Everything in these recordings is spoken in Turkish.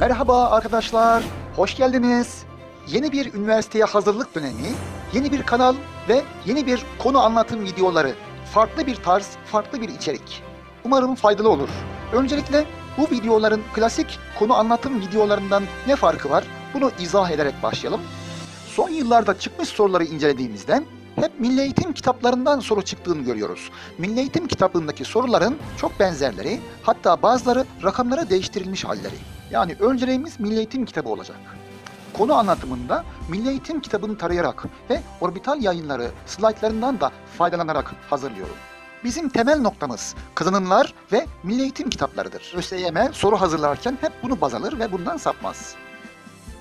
Merhaba arkadaşlar, hoş geldiniz. Yeni bir üniversiteye hazırlık dönemi, yeni bir kanal ve yeni bir konu anlatım videoları. Farklı bir tarz, farklı bir içerik. Umarım faydalı olur. Öncelikle bu videoların klasik konu anlatım videolarından ne farkı var? Bunu izah ederek başlayalım. Son yıllarda çıkmış soruları incelediğimizde hep milli eğitim kitaplarından soru çıktığını görüyoruz. Milli eğitim kitabındaki soruların çok benzerleri, hatta bazıları rakamlara değiştirilmiş halleri. Yani önceliğimiz milli eğitim kitabı olacak. Konu anlatımında milli eğitim kitabını tarayarak ve orbital yayınları slaytlarından da faydalanarak hazırlıyorum. Bizim temel noktamız kazanımlar ve milli eğitim kitaplarıdır. ÖSYM soru hazırlarken hep bunu baz alır ve bundan sapmaz.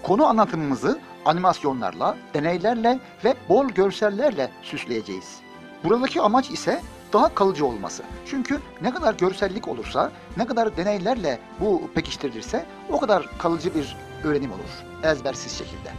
Konu anlatımımızı animasyonlarla, deneylerle ve bol görsellerle süsleyeceğiz. Buradaki amaç ise daha kalıcı olması. Çünkü ne kadar görsellik olursa, ne kadar deneylerle bu pekiştirilirse o kadar kalıcı bir öğrenim olur. Ezbersiz şekilde.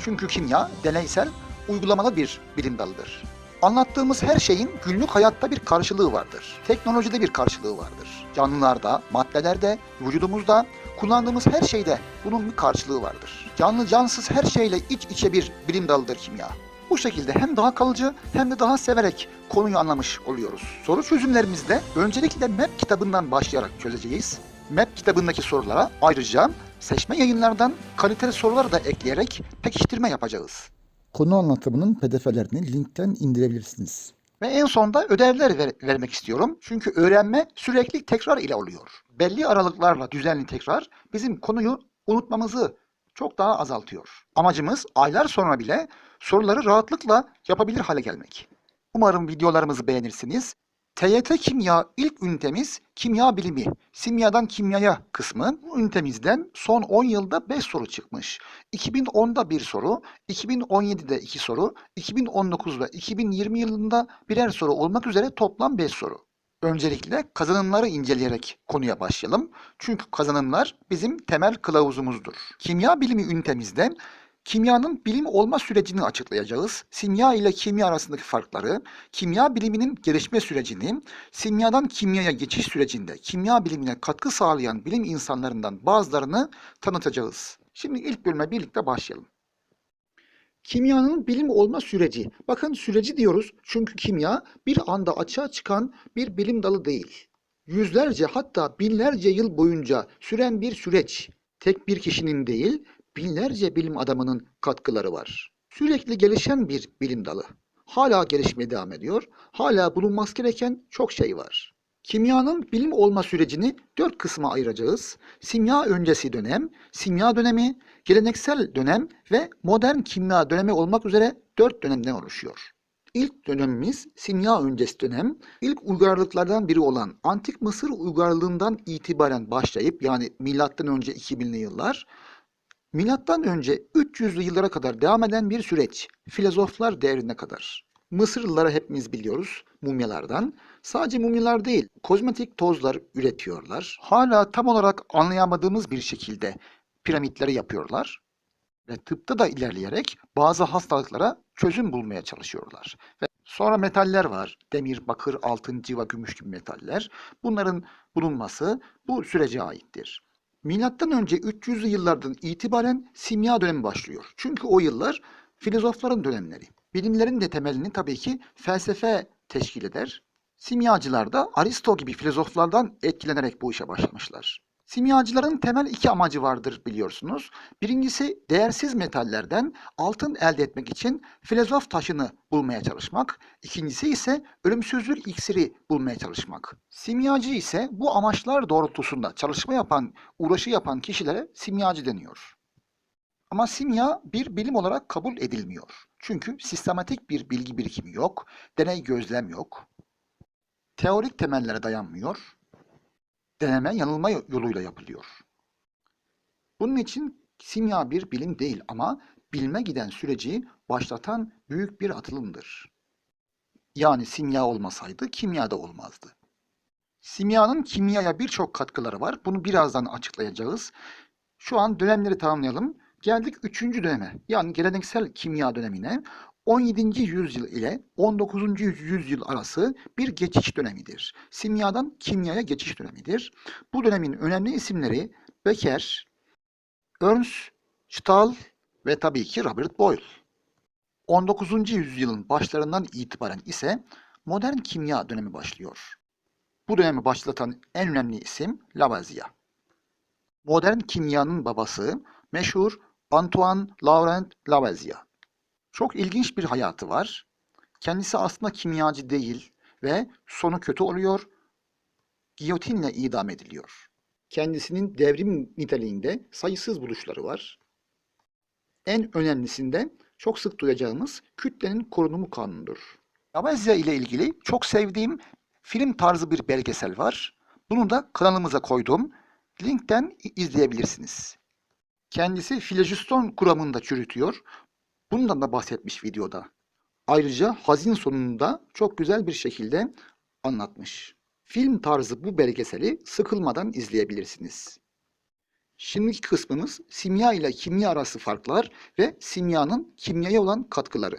Çünkü kimya deneysel, uygulamalı bir bilim dalıdır. Anlattığımız her şeyin günlük hayatta bir karşılığı vardır. Teknolojide bir karşılığı vardır. Canlılarda, maddelerde, vücudumuzda, kullandığımız her şeyde bunun bir karşılığı vardır. Canlı cansız her şeyle iç içe bir bilim dalıdır kimya. Bu şekilde hem daha kalıcı hem de daha severek konuyu anlamış oluyoruz. Soru çözümlerimizde öncelikle MEP kitabından başlayarak çözeceğiz. MEP kitabındaki sorulara ayrıca seçme yayınlardan kaliteli sorular da ekleyerek pekiştirme yapacağız. Konu anlatımının pdf'lerini linkten indirebilirsiniz. Ve en sonda ödevler ver- vermek istiyorum. Çünkü öğrenme sürekli tekrar ile oluyor. Belli aralıklarla düzenli tekrar bizim konuyu unutmamızı çok daha azaltıyor. Amacımız aylar sonra bile soruları rahatlıkla yapabilir hale gelmek. Umarım videolarımızı beğenirsiniz. TYT Kimya ilk ünitemiz kimya bilimi, simyadan kimyaya kısmı. Bu ünitemizden son 10 yılda 5 soru çıkmış. 2010'da bir soru, 2017'de 2 soru, 2019'da 2020 yılında birer soru olmak üzere toplam 5 soru. Öncelikle kazanımları inceleyerek konuya başlayalım. Çünkü kazanımlar bizim temel kılavuzumuzdur. Kimya bilimi ünitemizde kimyanın bilim olma sürecini açıklayacağız. Simya ile kimya arasındaki farkları, kimya biliminin gelişme sürecini, simyadan kimyaya geçiş sürecinde kimya bilimine katkı sağlayan bilim insanlarından bazılarını tanıtacağız. Şimdi ilk bölüme birlikte başlayalım. Kimyanın bilim olma süreci. Bakın süreci diyoruz çünkü kimya bir anda açığa çıkan bir bilim dalı değil. Yüzlerce hatta binlerce yıl boyunca süren bir süreç. Tek bir kişinin değil, binlerce bilim adamının katkıları var. Sürekli gelişen bir bilim dalı. Hala gelişmeye devam ediyor. Hala bulunması gereken çok şey var. Kimyanın bilim olma sürecini dört kısma ayıracağız. Simya öncesi dönem, simya dönemi, geleneksel dönem ve modern kimya dönemi olmak üzere dört dönemden oluşuyor. İlk dönemimiz simya öncesi dönem. İlk uygarlıklardan biri olan Antik Mısır uygarlığından itibaren başlayıp yani milattan önce 2000'li yıllar Milattan önce 300'lü yıllara kadar devam eden bir süreç. Filozoflar devrine kadar. Mısırlıları hepimiz biliyoruz mumyalardan. Sadece mumyalar değil, kozmetik tozlar üretiyorlar. Hala tam olarak anlayamadığımız bir şekilde piramitleri yapıyorlar. Ve tıpta da ilerleyerek bazı hastalıklara çözüm bulmaya çalışıyorlar. Ve sonra metaller var. Demir, bakır, altın, civa, gümüş gibi metaller. Bunların bulunması bu sürece aittir. Milattan önce 300'lü yıllardan itibaren simya dönemi başlıyor. Çünkü o yıllar filozofların dönemleri. Bilimlerin de temelini tabii ki felsefe teşkil eder. Simyacılar da Aristo gibi filozoflardan etkilenerek bu işe başlamışlar. Simyacıların temel iki amacı vardır biliyorsunuz. Birincisi değersiz metallerden altın elde etmek için filozof taşını bulmaya çalışmak. İkincisi ise ölümsüzlük iksiri bulmaya çalışmak. Simyacı ise bu amaçlar doğrultusunda çalışma yapan, uğraşı yapan kişilere simyacı deniyor. Ama simya bir bilim olarak kabul edilmiyor. Çünkü sistematik bir bilgi birikimi yok, deney gözlem yok, teorik temellere dayanmıyor, deneme yanılma yoluyla yapılıyor. Bunun için simya bir bilim değil ama bilme giden süreci başlatan büyük bir atılımdır. Yani simya olmasaydı kimya da olmazdı. Simyanın kimyaya birçok katkıları var. Bunu birazdan açıklayacağız. Şu an dönemleri tamamlayalım. Geldik 3. döneme. Yani geleneksel kimya dönemine. 17. yüzyıl ile 19. yüzyıl arası bir geçiş dönemidir. Simyadan kimyaya geçiş dönemidir. Bu dönemin önemli isimleri Becker, Ernst Stahl ve tabii ki Robert Boyle. 19. yüzyılın başlarından itibaren ise modern kimya dönemi başlıyor. Bu dönemi başlatan en önemli isim Lavoisier. Modern kimyanın babası meşhur Antoine Laurent Lavoisier. Çok ilginç bir hayatı var. Kendisi aslında kimyacı değil ve sonu kötü oluyor. Giyotinle idam ediliyor. Kendisinin devrim niteliğinde sayısız buluşları var. En önemlisinde çok sık duyacağımız kütlenin korunumu kanunudur. Lavoisier ile ilgili çok sevdiğim film tarzı bir belgesel var. Bunu da kanalımıza koydum. Linkten izleyebilirsiniz. Kendisi filojiston kuramında çürütüyor. Bundan da bahsetmiş videoda. Ayrıca hazin sonunda çok güzel bir şekilde anlatmış. Film tarzı bu belgeseli sıkılmadan izleyebilirsiniz. Şimdiki kısmımız simya ile kimya arası farklar ve simyanın kimyaya olan katkıları.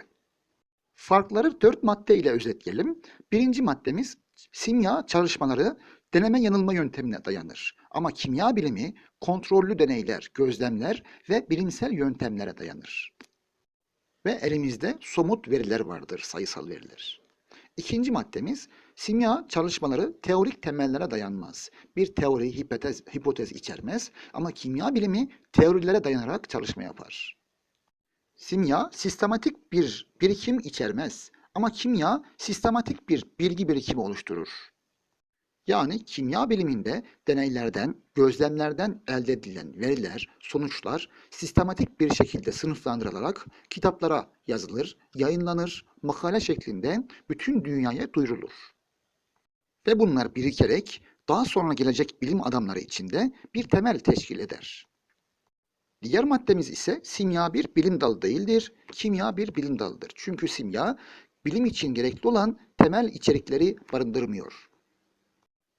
Farkları dört madde ile özetleyelim. Birinci maddemiz simya çalışmaları deneme yanılma yöntemine dayanır. Ama kimya bilimi kontrollü deneyler, gözlemler ve bilimsel yöntemlere dayanır. Ve elimizde somut veriler vardır, sayısal veriler. İkinci maddemiz simya çalışmaları teorik temellere dayanmaz. Bir teori, hipotez, hipotez içermez ama kimya bilimi teorilere dayanarak çalışma yapar. Simya sistematik bir birikim içermez ama kimya sistematik bir bilgi birikimi oluşturur. Yani kimya biliminde deneylerden, gözlemlerden elde edilen veriler, sonuçlar sistematik bir şekilde sınıflandırılarak kitaplara yazılır, yayınlanır, makale şeklinde bütün dünyaya duyurulur. Ve bunlar birikerek daha sonra gelecek bilim adamları içinde bir temel teşkil eder. Diğer maddemiz ise simya bir bilim dalı değildir, kimya bir bilim dalıdır. Çünkü simya bilim için gerekli olan temel içerikleri barındırmıyor.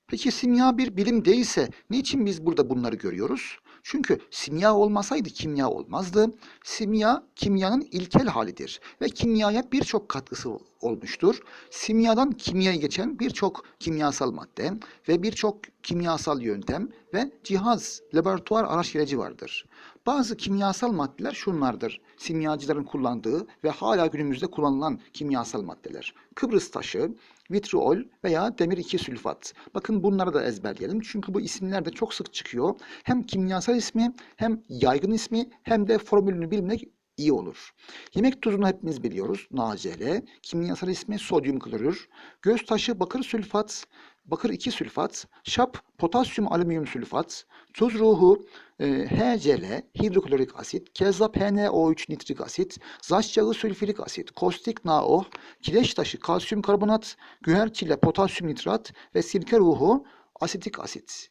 Peki simya bir bilim değilse niçin biz burada bunları görüyoruz? Çünkü simya olmasaydı kimya olmazdı. Simya kimyanın ilkel halidir ve kimyaya birçok katkısı olmuştur. Simyadan kimyaya geçen birçok kimyasal madde ve birçok kimyasal yöntem ve cihaz, laboratuvar araç gereci vardır. Bazı kimyasal maddeler şunlardır. Simyacıların kullandığı ve hala günümüzde kullanılan kimyasal maddeler. Kıbrıs taşı, vitriol veya demir 2 sülfat. Bakın bunları da ezberleyelim. Çünkü bu isimler de çok sık çıkıyor. Hem kimyasal ismi hem yaygın ismi hem de formülünü bilmek iyi olur. Yemek tuzunu hepimiz biliyoruz. NaCl. Kimyasal ismi sodyum klorür. Göz taşı bakır sülfat, bakır 2 sülfat, şap potasyum alüminyum sülfat, tuz ruhu e, HCl, hidroklorik asit, kezzap HNO3 nitrik asit, zaş yağı sülfürik asit, kostik NaOH, kireç taşı kalsiyum karbonat, güherçile potasyum nitrat ve sirke ruhu asitik asit.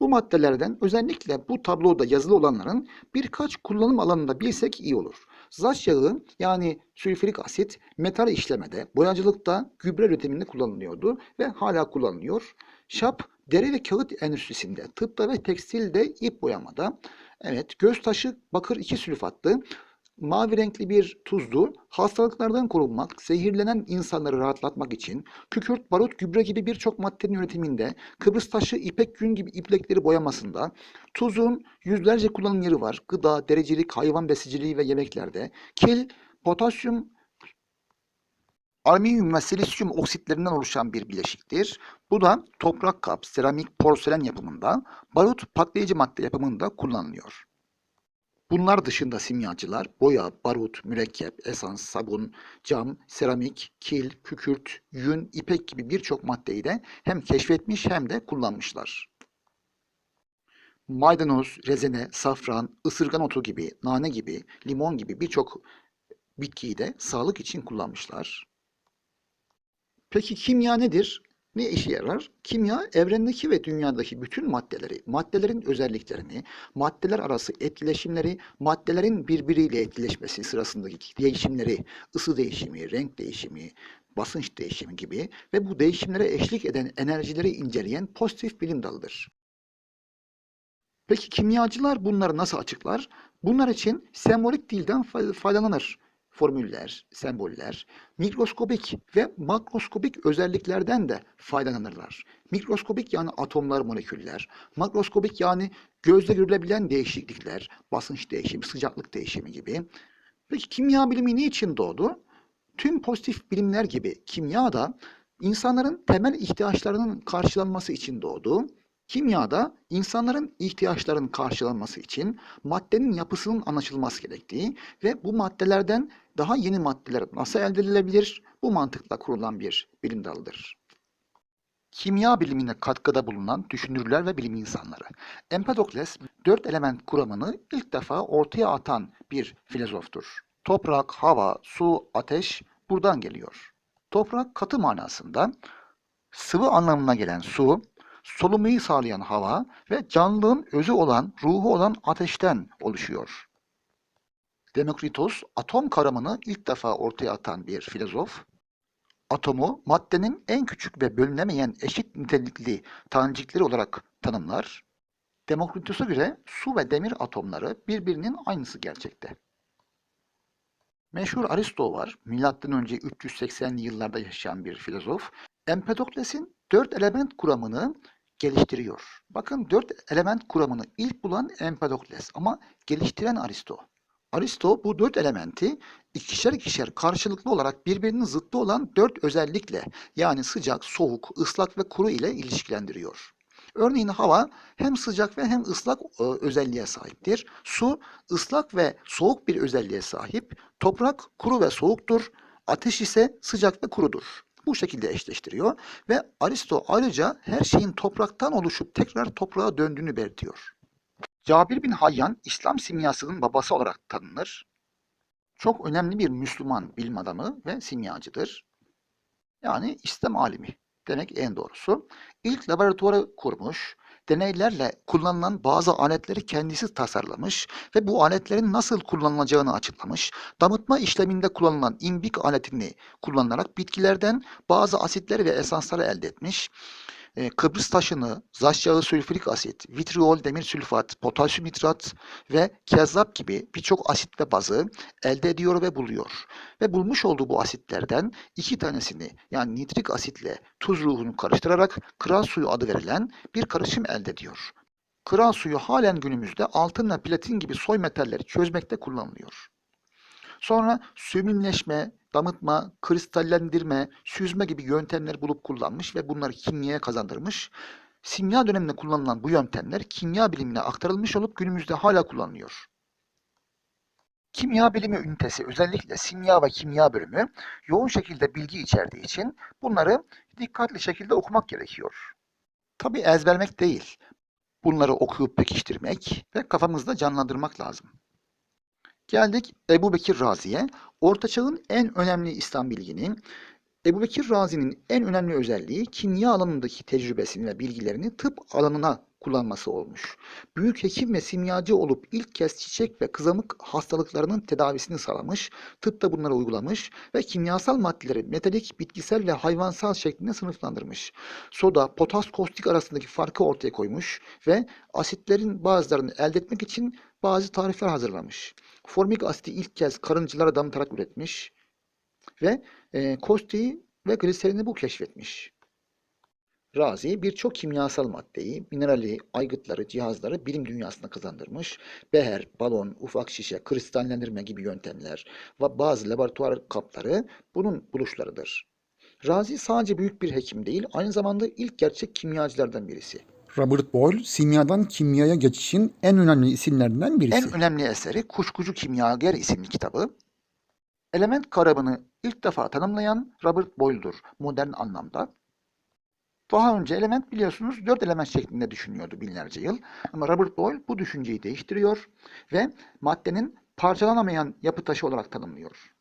Bu maddelerden özellikle bu tabloda yazılı olanların birkaç kullanım alanında bilsek iyi olur. Zaş yağı yani sülfürik asit metal işlemede, boyacılıkta, gübre üretiminde kullanılıyordu ve hala kullanılıyor. Şap deri ve kağıt endüstrisinde, tıpta ve tekstilde ip boyamada. Evet, göz taşı bakır 2 sülfatlı mavi renkli bir tuzdu. Hastalıklardan korunmak, zehirlenen insanları rahatlatmak için kükürt, barut, gübre gibi birçok maddenin üretiminde, Kıbrıs taşı, ipek yün gibi ipekleri boyamasında, tuzun yüzlerce kullanım yeri var. Gıda, dericilik, hayvan besiciliği ve yemeklerde. Kil, potasyum, alüminyum ve silisyum oksitlerinden oluşan bir bileşiktir. Bu da toprak kap, seramik, porselen yapımında, barut, patlayıcı madde yapımında kullanılıyor. Bunlar dışında simyacılar boya, barut, mürekkep, esans, sabun, cam, seramik, kil, kükürt, yün, ipek gibi birçok maddeyi de hem keşfetmiş hem de kullanmışlar. Maydanoz, rezene, safran, ısırgan otu gibi, nane gibi, limon gibi birçok bitkiyi de sağlık için kullanmışlar. Peki kimya nedir? Ne işe yarar? Kimya evrendeki ve dünyadaki bütün maddeleri, maddelerin özelliklerini, maddeler arası etkileşimleri, maddelerin birbiriyle etkileşmesi sırasındaki değişimleri, ısı değişimi, renk değişimi, basınç değişimi gibi ve bu değişimlere eşlik eden enerjileri inceleyen pozitif bilim dalıdır. Peki kimyacılar bunları nasıl açıklar? Bunlar için sembolik dilden fay- faydalanır. Formüller, semboller, mikroskobik ve makroskobik özelliklerden de faydalanırlar. Mikroskobik yani atomlar, moleküller, makroskobik yani gözle görülebilen değişiklikler, basınç değişimi, sıcaklık değişimi gibi. Peki kimya bilimi niçin doğdu? Tüm pozitif bilimler gibi kimya da insanların temel ihtiyaçlarının karşılanması için doğdu. Kimyada insanların ihtiyaçlarının karşılanması için maddenin yapısının anlaşılması gerektiği ve bu maddelerden daha yeni maddeler nasıl elde edilebilir bu mantıkla kurulan bir bilim dalıdır. Kimya bilimine katkıda bulunan düşünürler ve bilim insanları. Empedokles dört element kuramını ilk defa ortaya atan bir filozoftur. Toprak, hava, su, ateş buradan geliyor. Toprak katı manasında, sıvı anlamına gelen su, solumayı sağlayan hava ve canlılığın özü olan, ruhu olan ateşten oluşuyor. Demokritos atom kavramını ilk defa ortaya atan bir filozof. Atomu maddenin en küçük ve bölünemeyen eşit nitelikli tanecikleri olarak tanımlar. Demokritos'a göre su ve demir atomları birbirinin aynısı gerçekte. Meşhur Aristo var. Milattan önce 380'li yıllarda yaşayan bir filozof. Empedokles'in dört element kuramını geliştiriyor. Bakın dört element kuramını ilk bulan Empedokles ama geliştiren Aristo. Aristo bu dört elementi ikişer ikişer karşılıklı olarak birbirinin zıttı olan dört özellikle yani sıcak, soğuk, ıslak ve kuru ile ilişkilendiriyor. Örneğin hava hem sıcak ve hem ıslak e, özelliğe sahiptir. Su ıslak ve soğuk bir özelliğe sahip. Toprak kuru ve soğuktur. Ateş ise sıcak ve kurudur. Bu şekilde eşleştiriyor ve Aristo ayrıca her şeyin topraktan oluşup tekrar toprağa döndüğünü belirtiyor. Cabir bin Hayyan İslam simyasının babası olarak tanınır. Çok önemli bir Müslüman bilim adamı ve simyacıdır. Yani İslam alimi demek en doğrusu. İlk laboratuvarı kurmuş, deneylerle kullanılan bazı aletleri kendisi tasarlamış ve bu aletlerin nasıl kullanılacağını açıklamış. Damıtma işleminde kullanılan imbik aletini kullanarak bitkilerden bazı asitleri ve esansları elde etmiş. Ee, Kıbrıs taşını, zaş yağı sülfürik asit, vitriol demir sülfat, potasyum nitrat ve kezzap gibi birçok asit ve bazı elde ediyor ve buluyor. Ve bulmuş olduğu bu asitlerden iki tanesini yani nitrik asitle tuz ruhunu karıştırarak kral suyu adı verilen bir karışım elde ediyor. Kral suyu halen günümüzde altın ve platin gibi soy metalleri çözmekte kullanılıyor. Sonra sümümleşme, damıtma, kristallendirme, süzme gibi yöntemleri bulup kullanmış ve bunları kimyaya kazandırmış. Simya döneminde kullanılan bu yöntemler kimya bilimine aktarılmış olup günümüzde hala kullanılıyor. Kimya bilimi ünitesi özellikle simya ve kimya bölümü yoğun şekilde bilgi içerdiği için bunları dikkatli şekilde okumak gerekiyor. Tabi ezberlemek değil. Bunları okuyup pekiştirmek ve kafamızda canlandırmak lazım. Geldik Ebu Bekir Razi'ye. Orta Çağ'ın en önemli İslam bilgini, Ebu Bekir Razi'nin en önemli özelliği kimya alanındaki tecrübesini ve bilgilerini tıp alanına kullanması olmuş. Büyük hekim ve simyacı olup ilk kez çiçek ve kızamık hastalıklarının tedavisini sağlamış, tıpta bunları uygulamış ve kimyasal maddeleri metalik, bitkisel ve hayvansal şeklinde sınıflandırmış. Soda, potas, kostik arasındaki farkı ortaya koymuş ve asitlerin bazılarını elde etmek için bazı tarifler hazırlamış. Formik asiti ilk kez karıncılara damıtarak üretmiş ve e, kostiği ve gliserini bu keşfetmiş. Razi birçok kimyasal maddeyi, minerali, aygıtları, cihazları bilim dünyasına kazandırmış. Beher, balon, ufak şişe, kristallendirme gibi yöntemler ve bazı laboratuvar kapları bunun buluşlarıdır. Razi sadece büyük bir hekim değil, aynı zamanda ilk gerçek kimyacılardan birisi. Robert Boyle, simyadan kimyaya geçişin en önemli isimlerinden birisi. En önemli eseri Kuşkucu Kimyager isimli kitabı. Element kavramını ilk defa tanımlayan Robert Boyle'dur modern anlamda. Daha önce element biliyorsunuz dört element şeklinde düşünüyordu binlerce yıl. Ama Robert Boyle bu düşünceyi değiştiriyor ve maddenin parçalanamayan yapı taşı olarak tanımlıyor.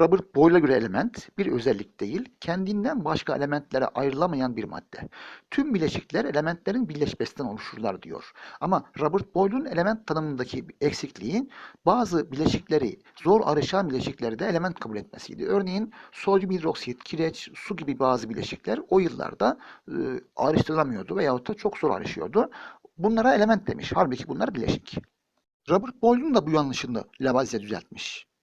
Robert Boyle'a göre element bir özellik değil, kendinden başka elementlere ayrılamayan bir madde. Tüm bileşikler elementlerin birleşmesinden oluşurlar diyor. Ama Robert Boyle'un element tanımındaki eksikliği bazı bileşikleri, zor ayrışan bileşikleri de element kabul etmesiydi. Örneğin sodyum hidroksit, kireç, su gibi bazı bileşikler o yıllarda e, ayrıştırılamıyordu veyahut da çok zor ayrışıyordu. Bunlara element demiş. Halbuki bunlar bileşik. Robert Boyle'un da bu yanlışını Lavoisier düzeltmiş.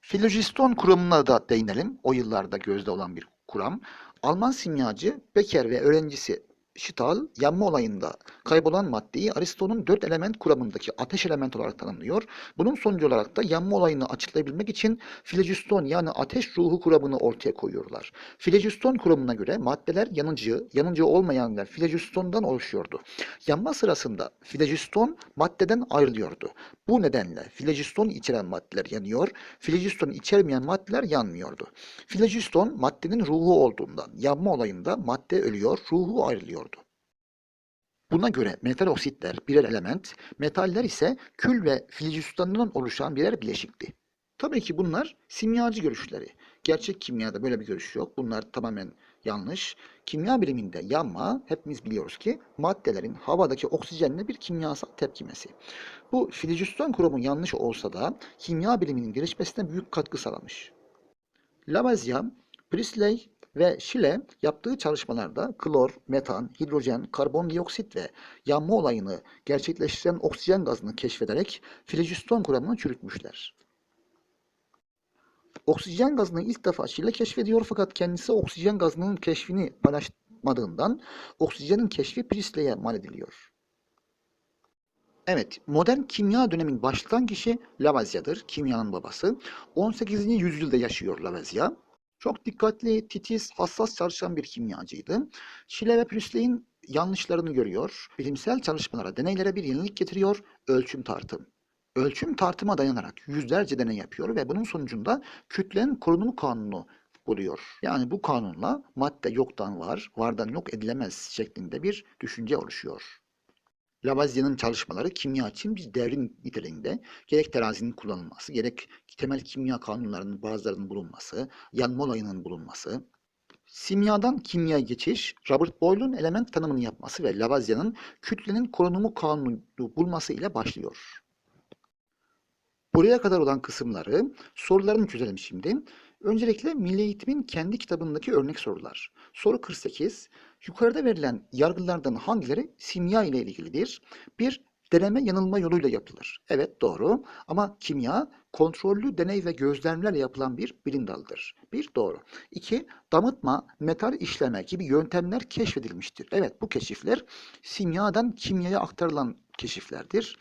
Filojiston kuramına da değinelim. O yıllarda gözde olan bir kuram. Alman simyacı Becker ve öğrencisi Stahl yanma olayında kaybolan maddeyi Aristo'nun dört element kuramındaki ateş element olarak tanımlıyor. Bunun sonucu olarak da yanma olayını açıklayabilmek için filojiston yani ateş ruhu kuramını ortaya koyuyorlar. Filojiston kuramına göre maddeler yanıcı, yanıcı olmayan ve filojistondan oluşuyordu. Yanma sırasında filojiston maddeden ayrılıyordu. Bu nedenle filojiston içeren maddeler yanıyor, filojiston içermeyen maddeler yanmıyordu. Filojiston maddenin ruhu olduğundan yanma olayında madde ölüyor, ruhu ayrılıyordu. Buna göre metal oksitler birer element, metaller ise kül ve filojistondan oluşan birer bileşikti. Tabii ki bunlar simyacı görüşleri. Gerçek kimyada böyle bir görüş yok. Bunlar tamamen yanlış. Kimya biliminde yanma hepimiz biliyoruz ki maddelerin havadaki oksijenle bir kimyasal tepkimesi. Bu filojiston kuramı yanlış olsa da kimya biliminin gelişmesine büyük katkı sağlamış. Lavoisier, Priestley ve Schiele yaptığı çalışmalarda klor, metan, hidrojen, karbondioksit ve yanma olayını gerçekleştiren oksijen gazını keşfederek filojiston kuramını çürütmüşler. Oksijen gazını ilk defa Schiele keşfediyor fakat kendisi oksijen gazının keşfini paylaşmadığından oksijenin keşfi Priestley'e mal ediliyor. Evet, modern kimya dönemin başlatan kişi Lavoisier'dır, kimyanın babası. 18. yüzyılda yaşıyor Lavoisier. Çok dikkatli, titiz, hassas çalışan bir kimyacıydı. Schiele ve Priestley'in yanlışlarını görüyor, bilimsel çalışmalara, deneylere bir yenilik getiriyor, ölçüm tartım. Ölçüm tartıma dayanarak yüzlerce deney yapıyor ve bunun sonucunda kütlenin korunumu kanunu buluyor. Yani bu kanunla madde yoktan var, vardan yok edilemez şeklinde bir düşünce oluşuyor. Lavoisier'in çalışmaları kimya için bir devrim niteliğinde gerek terazinin kullanılması, gerek temel kimya kanunlarının bazılarının bulunması, yanma olayının bulunması, simyadan kimyaya geçiş, Robert Boyle'un element tanımını yapması ve Lavoisier'in kütlenin korunumu kanunu bulması ile başlıyor. Buraya kadar olan kısımları sorularını çözelim şimdi. Öncelikle Milli Eğitim'in kendi kitabındaki örnek sorular. Soru 48. Yukarıda verilen yargılardan hangileri simya ile ilgilidir? 1. Deneme yanılma yoluyla yapılır. Evet doğru ama kimya kontrollü deney ve gözlemlerle yapılan bir bilim dalıdır. Bir doğru. 2. Damıtma, metal işleme gibi yöntemler keşfedilmiştir. Evet bu keşifler simyadan kimyaya aktarılan keşiflerdir.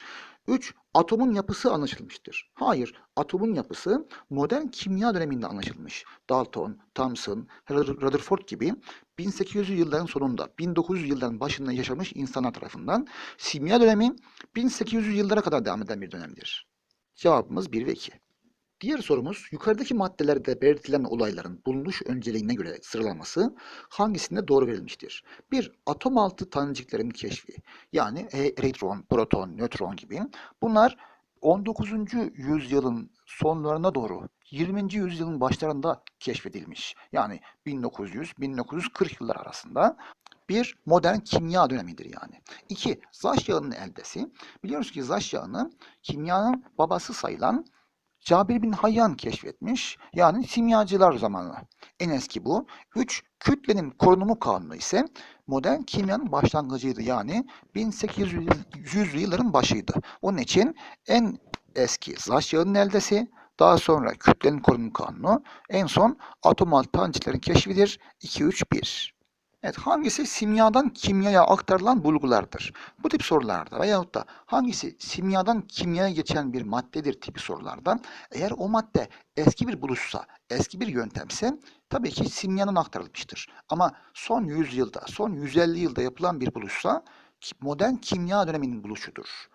3. Atomun yapısı anlaşılmıştır. Hayır, atomun yapısı modern kimya döneminde anlaşılmış. Dalton, Thomson, Rutherford gibi 1800'lü yılların sonunda 1900'lü yılların başında yaşamış insanlar tarafından simya dönemi 1800'lü yıllara kadar devam eden bir dönemdir. Cevabımız 1 ve 2. Diğer sorumuz yukarıdaki maddelerde belirtilen olayların bulunuş önceliğine göre sıralanması hangisinde doğru verilmiştir? 1. Atom altı taneciklerin keşfi yani e, elektron, proton, nötron gibi bunlar 19. yüzyılın sonlarına doğru 20. yüzyılın başlarında keşfedilmiş. Yani 1900-1940 yıllar arasında bir modern kimya dönemidir yani. 2. Zaş yağının eldesi. Biliyoruz ki zaş yağını kimyanın babası sayılan Cabir bin Hayyan keşfetmiş. Yani simyacılar zamanı. En eski bu. 3. Kütlenin korunumu kanunu ise modern kimyanın başlangıcıydı. Yani 1800'lü yılların başıydı. Onun için en eski zaş yağının eldesi, daha sonra kütlenin korunumu kanunu, en son atom altı taneciklerin keşfidir. 2-3-1. Evet, hangisi simyadan kimyaya aktarılan bulgulardır? Bu tip sorularda veyahut da hangisi simyadan kimyaya geçen bir maddedir tipi sorularda eğer o madde eski bir buluşsa, eski bir yöntemse tabii ki simyanın aktarılmıştır. Ama son 100 yılda, son 150 yılda yapılan bir buluşsa modern kimya döneminin buluşudur.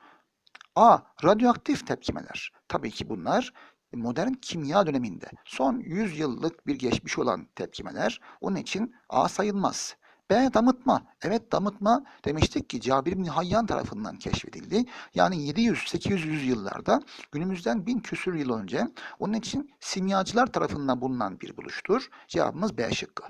A. Radyoaktif tepkimeler. Tabii ki bunlar modern kimya döneminde son 100 yıllık bir geçmiş olan tepkimeler onun için A sayılmaz. B. Damıtma. Evet damıtma demiştik ki Cabir bin Hayyan tarafından keşfedildi. Yani 700-800 yıllarda günümüzden bin küsür yıl önce onun için simyacılar tarafından bulunan bir buluştur. Cevabımız B şıkkı.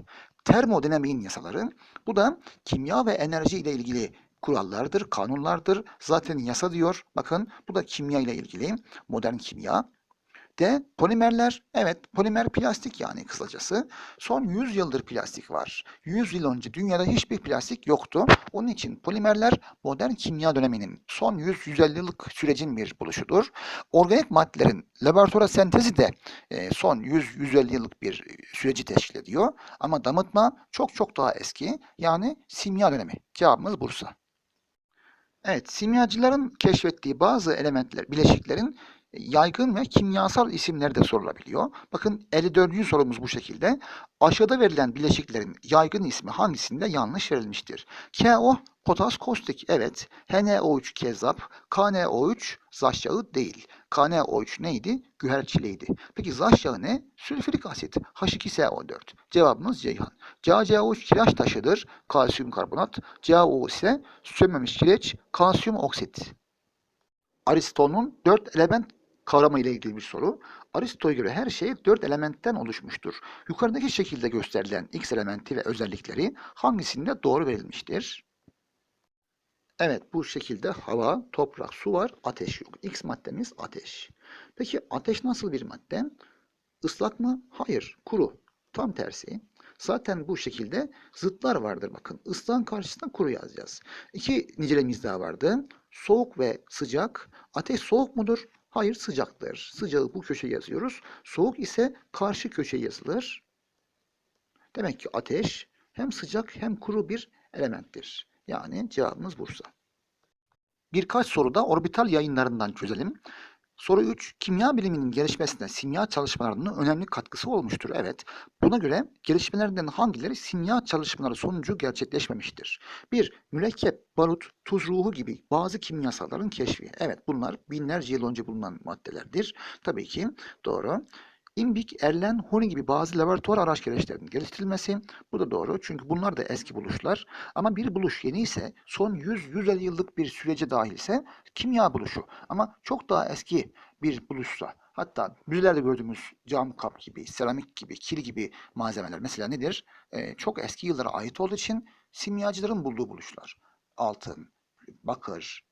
Termodinamiğin yasaları. Bu da kimya ve enerji ile ilgili kurallardır, kanunlardır. Zaten yasa diyor. Bakın bu da kimya ile ilgili. Modern kimya. D. Polimerler. Evet polimer plastik yani kısacası. Son 100 yıldır plastik var. 100 yıl önce dünyada hiçbir plastik yoktu. Onun için polimerler modern kimya döneminin son 100-150 yıllık sürecin bir buluşudur. Organik maddelerin laboratuvar sentezi de e, son 100-150 yıllık bir e, süreci teşkil ediyor. Ama damıtma çok çok daha eski. Yani simya dönemi. Cevabımız Bursa. Evet, simyacıların keşfettiği bazı elementler, bileşiklerin yaygın ve kimyasal isimleri de sorulabiliyor. Bakın 54. sorumuz bu şekilde. Aşağıda verilen bileşiklerin yaygın ismi hangisinde yanlış verilmiştir? KO potas kostik evet. HNO3 kezzap, KNO3 zaş yağı değil. KNO3 neydi? Güherçiliydi. Peki zaş yağı ne? Sülfürik asit H2SO4. Cevabımız Ceyhan. CaCO3 kireç taşıdır. Kalsiyum karbonat. CaO ise sönmemiş kireç, kalsiyum oksit. Aristo'nun dört element kavramı ile ilgili bir soru. Aristo'ya göre her şey dört elementten oluşmuştur. Yukarıdaki şekilde gösterilen X elementi ve özellikleri hangisinde doğru verilmiştir? Evet bu şekilde hava, toprak, su var, ateş yok. X maddemiz ateş. Peki ateş nasıl bir madde? Islak mı? Hayır, kuru. Tam tersi. Zaten bu şekilde zıtlar vardır bakın. Islağın karşısına kuru yazacağız. İki nicelemimiz daha vardı. Soğuk ve sıcak. Ateş soğuk mudur? Hayır sıcaktır. Sıcağı bu köşeye yazıyoruz. Soğuk ise karşı köşeye yazılır. Demek ki ateş hem sıcak hem kuru bir elementtir. Yani cevabımız Bursa. Birkaç soruda orbital yayınlarından çözelim. Soru 3. Kimya biliminin gelişmesine simya çalışmalarının önemli katkısı olmuştur. Evet. Buna göre gelişmelerden hangileri simya çalışmaları sonucu gerçekleşmemiştir? 1. Mürekkep, barut, tuz ruhu gibi bazı kimyasalların keşfi. Evet bunlar binlerce yıl önce bulunan maddelerdir. Tabii ki doğru. İmbik, Erlen, Huni gibi bazı laboratuvar araç gereçlerinin geliştirilmesi. Bu da doğru çünkü bunlar da eski buluşlar. Ama bir buluş yeni ise son 100-150 yıllık bir sürece dahilse kimya buluşu. Ama çok daha eski bir buluşsa hatta müzelerde gördüğümüz cam kap gibi, seramik gibi, kil gibi malzemeler mesela nedir? Ee, çok eski yıllara ait olduğu için simyacıların bulduğu buluşlar. Altın, bakır,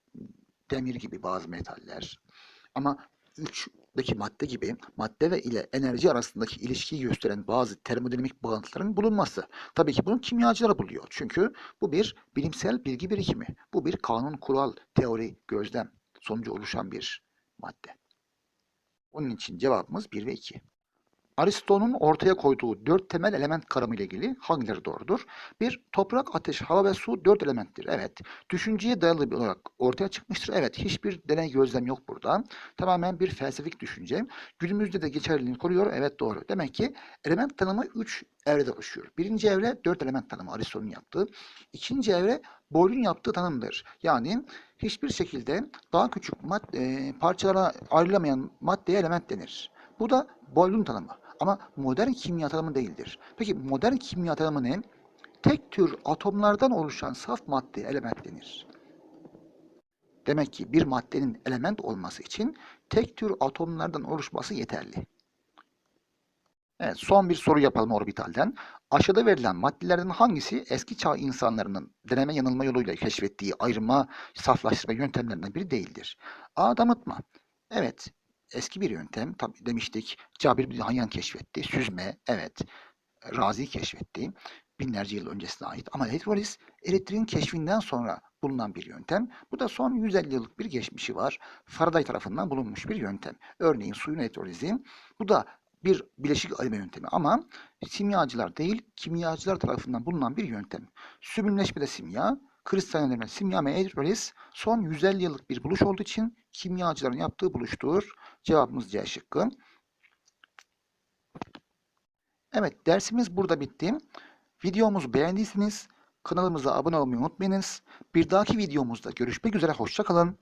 demir gibi bazı metaller. Ama 3'deki madde gibi madde ve ile enerji arasındaki ilişkiyi gösteren bazı termodinamik bağıntıların bulunması. Tabii ki bunu kimyacılar buluyor. Çünkü bu bir bilimsel bilgi birikimi. Bu bir kanun, kural, teori, gözlem sonucu oluşan bir madde. Onun için cevabımız 1 ve 2. Aristo'nun ortaya koyduğu dört temel element kavramı ile ilgili hangileri doğrudur? Bir, toprak, ateş, hava ve su dört elementtir. Evet. Düşünceye dayalı bir olarak ortaya çıkmıştır. Evet. Hiçbir deney gözlem yok burada. Tamamen bir felsefik düşünce. Günümüzde de geçerliliğini koruyor. Evet doğru. Demek ki element tanımı üç evrede oluşuyor. Birinci evre dört element tanımı Aristo'nun yaptığı. İkinci evre Boyle'un yaptığı tanımdır. Yani hiçbir şekilde daha küçük madde, parçalara ayrılamayan maddeye element denir. Bu da Boyle'un tanımı. Ama modern kimya tanımı değildir. Peki modern kimya tanımı ne? Tek tür atomlardan oluşan saf madde element denir. Demek ki bir maddenin element olması için tek tür atomlardan oluşması yeterli. Evet, son bir soru yapalım orbitalden. Aşağıda verilen maddelerden hangisi eski çağ insanlarının deneme yanılma yoluyla keşfettiği ayrıma, saflaştırma yöntemlerinden biri değildir? A. Damıtma. Evet, eski bir yöntem. Tabi demiştik Cabir bin Hayyan keşfetti. Süzme, evet. Razi keşfetti. Binlerce yıl öncesine ait. Ama elektroliz elektriğin keşfinden sonra bulunan bir yöntem. Bu da son 150 yıllık bir geçmişi var. Faraday tarafından bulunmuş bir yöntem. Örneğin suyun elektrolizi. Bu da bir bileşik ayırma yöntemi ama simyacılar değil, kimyacılar tarafından bulunan bir yöntem. Sübümleşme de simya, kristallendirme simya ve elektroliz son 150 yıllık bir buluş olduğu için kimyacıların yaptığı buluştur. Cevabımız C şıkkı. Evet dersimiz burada bitti. Videomuzu beğendiyseniz kanalımıza abone olmayı unutmayınız. Bir dahaki videomuzda görüşmek üzere. Hoşçakalın.